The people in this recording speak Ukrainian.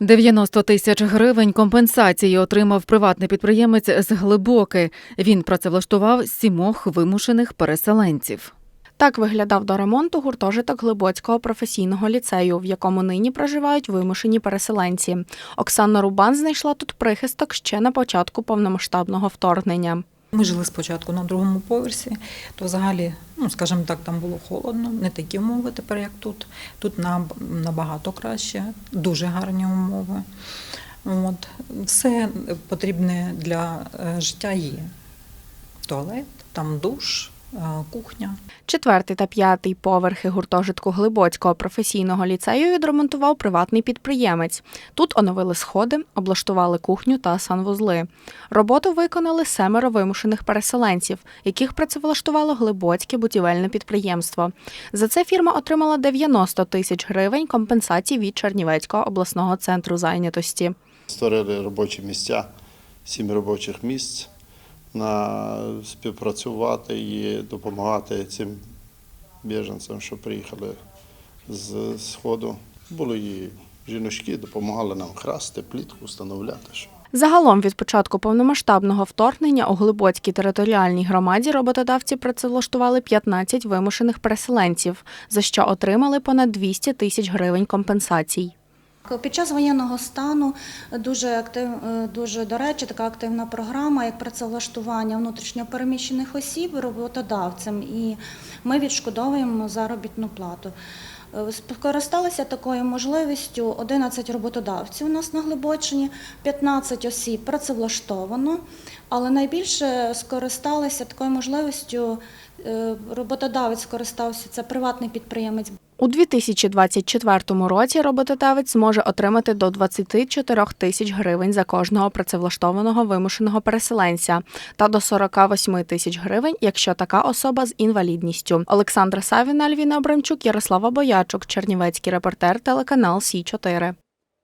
90 тисяч гривень компенсації отримав приватний підприємець з Глибоки. Він працевлаштував сімох вимушених переселенців. Так виглядав до ремонту гуртожиток Глибоцького професійного ліцею, в якому нині проживають вимушені переселенці. Оксана Рубан знайшла тут прихисток ще на початку повномасштабного вторгнення. Ми жили спочатку на другому поверсі, то взагалі, ну скажімо так, там було холодно, не такі умови тепер, як тут. Тут наб- набагато краще, дуже гарні умови. От. Все потрібне для е, життя є. Туалет, там душ, кухня. Четвертий та п'ятий поверхи гуртожитку Глибоцького професійного ліцею відремонтував приватний підприємець. Тут оновили сходи, облаштували кухню та санвузли. Роботу виконали семеро вимушених переселенців, яких працевлаштувало Глибоцьке будівельне підприємство. За це фірма отримала 90 тисяч гривень компенсацій від Чернівецького обласного центру зайнятості. Створили робочі місця, сім робочих місць на співпрацювати і допомагати цим біженцям, що приїхали з Сходу. Були і жіночки, допомагали нам храсти, плітку встановляти. Загалом від початку повномасштабного вторгнення у Глибоцькій територіальній громаді роботодавці працевлаштували 15 вимушених переселенців, за що отримали понад 200 тисяч гривень компенсацій. Під час воєнного стану дуже актив, е, дуже до речі, така активна програма, як працевлаштування внутрішньопереміщених осіб роботодавцем, і ми відшкодовуємо заробітну плату. Е, Скористалися такою можливістю 11 роботодавців у нас на Глибочині, 15 осіб працевлаштовано, але найбільше скористалися такою можливістю. е, Роботодавець скористався це приватний підприємець У 2024 році роботодавець зможе отримати до 24 тисяч гривень за кожного працевлаштованого вимушеного переселенця та до 48 тисяч гривень, якщо така особа з інвалідністю. Олександра Савіна, Альвіна Абрамчук, Ярослава Боячук, Чернівецький репортер, телеканал Сі 4